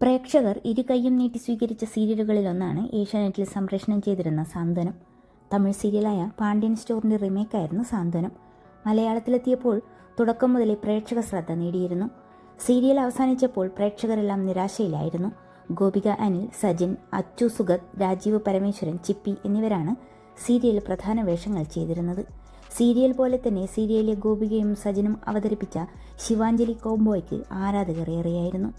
പ്രേക്ഷകർ ഇരുകൈയും നീട്ടി സ്വീകരിച്ച സീരിയലുകളിലൊന്നാണ് ഏഷ്യാനെറ്റിൽ സംപ്രേഷണം ചെയ്തിരുന്ന സാന്ത്വനം. തമിഴ് സീരിയലായ പാണ്ഡ്യൻ സ്റ്റോറിന്റെ റിമേക്കായിരുന്നു സാന്ത്വനം. മലയാളത്തിലെത്തിയപ്പോൾ തുടക്കം മുതലേ പ്രേക്ഷക ശ്രദ്ധ നേടിയിരുന്നു. സീരിയൽ അവസാനിച്ചപ്പോൾ പ്രേക്ഷകരെല്ലാം നിരാശയിലായിരുന്നു. ഗോപിക അനിൽ സജിൻ അച്ചു സുഗത് രാജീവ് പരമേശ്വരൻ ചിപ്പി എന്നിവരാണ് സീരിയൽ പ്രധാന വേഷങ്ങൾ ചെയ്തിരുന്നത്. സീരിയൽ പോലെ തന്നെ സീരിയലിലെ ഗോപികയും സജിനും അവതരിപ്പിച്ച ശിവാഞ്ജലി കോംബോയ്ക്ക് ആരാധകർ ഏറെയായിരുന്നു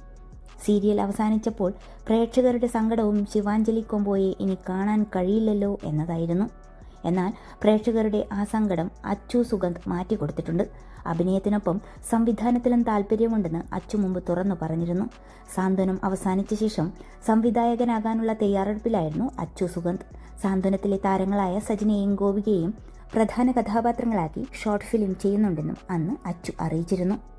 സീരിയൽ അവസാനിച്ചപ്പോൾ പ്രേക്ഷകരുടെ സങ്കടവും ശിവാഞ്ജലി കൊമ്പോയെ ഇനി കാണാൻ കഴിയില്ലല്ലോ എന്നതായിരുന്നു. എന്നാൽ പ്രേക്ഷകരുടെ ആ സങ്കടം അച്ചു സുഗന്ധ് മാറ്റിക്കൊടുത്തിട്ടുണ്ട്. അഭിനയത്തിനൊപ്പം സംവിധാനത്തിലും താല്പര്യമുണ്ടെന്ന് അച്ചു മുമ്പ് തുറന്നു പറഞ്ഞിരുന്നു. സാന്ത്വനം അവസാനിച്ച ശേഷം സംവിധായകനാകാനുള്ള തയ്യാറെടുപ്പിലായിരുന്നു അച്ചു സുഗന്ധ്. സാന്ത്വനത്തിലെ താരങ്ങളായ സജിനെയും ഗോപികയെയും പ്രധാന കഥാപാത്രങ്ങളാക്കി ഷോർട്ട് ഫിലിം ചെയ്യുന്നുണ്ടെന്നും അന്ന് അച്ചു അറിയിച്ചിരുന്നു.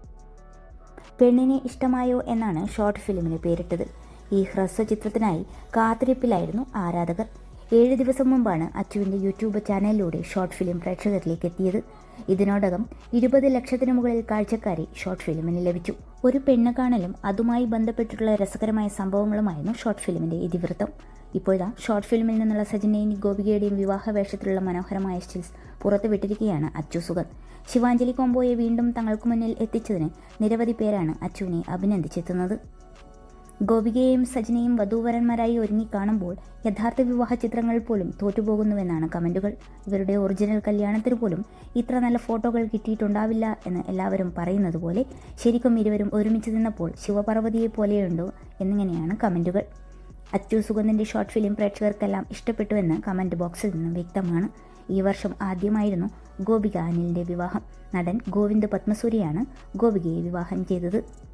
പെണ്ണിനെ ഇഷ്ടമായോ എന്നാണ് ഷോർട്ട് ഫിലിമിന് പേരിട്ടത്. ഈ ഹ്രസ്വ ചിത്രത്തിനായി കാത്തിരിപ്പിലായിരുന്നു ആരാധകർ. ഏഴ് ദിവസം മുമ്പാണ് അച്ചുവിന്റെ യൂട്യൂബ് ചാനലിലൂടെ ഷോർട്ട് ഫിലിം പ്രേക്ഷകരിലേക്ക് എത്തിയത്. ഇതിനോടകം ഇരുപത് ലക്ഷത്തിനു മുകളിൽ കാഴ്ചക്കാരെ ഷോർട്ട് ഫിലിമിന് ലഭിച്ചു. ഒരു പെണ്ണ് കാണലും അതുമായി ബന്ധപ്പെട്ടിട്ടുള്ള രസകരമായ സംഭവങ്ങളുമായിരുന്നു ഷോർട്ട് ഫിലിമിന്റെ ഇതിവൃത്തം. ഇപ്പോഴാ ഷോർട്ട് ഫിലിമിൽ നിന്നുള്ള സജിന്റെയും ഗോപികയുടെയും വിവാഹ വേഷത്തിലുള്ള മനോഹരമായ സ്റ്റിൽസ് പുറത്തുവിട്ടിരിക്കുകയാണ് അച്ചു സുഗത് ശിവാഞ്ജലി കോംബോയെ വീണ്ടും തങ്ങൾക്ക് മുന്നിൽ എത്തിച്ചതിന് നിരവധി പേരാണ് അച്ചുവിനെ അഭിനന്ദിച്ചെത്തുന്നത്. ഗോപികയെയും സജിനെയും വധൂവരന്മാരായി ഒരുങ്ങി കാണുമ്പോൾ യഥാർത്ഥ വിവാഹ ചിത്രങ്ങൾ പോലും തോറ്റുപോകുന്നുവെന്നാണ് കമന്റുകൾ ഇവരുടെ ഒറിജിനൽ കല്യാണത്തിന് പോലും ഇത്ര നല്ല ഫോട്ടോകൾ കിട്ടിയിട്ടുണ്ടാവില്ല എന്ന് എല്ലാവരും പറയുന്നത് പോലെ ശരിക്കും ഇരുവരും ഒരുമിച്ച് നിന്നപ്പോൾ ശിവപാർവതിയെ പോലെയുണ്ടോ എന്നിങ്ങനെയാണ് കമന്റുകൾ അച്ചു സുഗന്ധിന്റെ ഷോർട്ട് ഫിലിം പ്രേക്ഷകർക്കെല്ലാം ഇഷ്ടപ്പെട്ടുവെന്ന് കമന്റ് ബോക്സിൽ നിന്നും വ്യക്തമാണ്. ഈ വർഷം ആദ്യമായിരുന്നു ഗോപിക അനിലിന്റെ വിവാഹം. നടൻ ഗോവിന്ദ് പത്മസൂരിയാണ് ഗോപികയെ വിവാഹം ചെയ്തത്.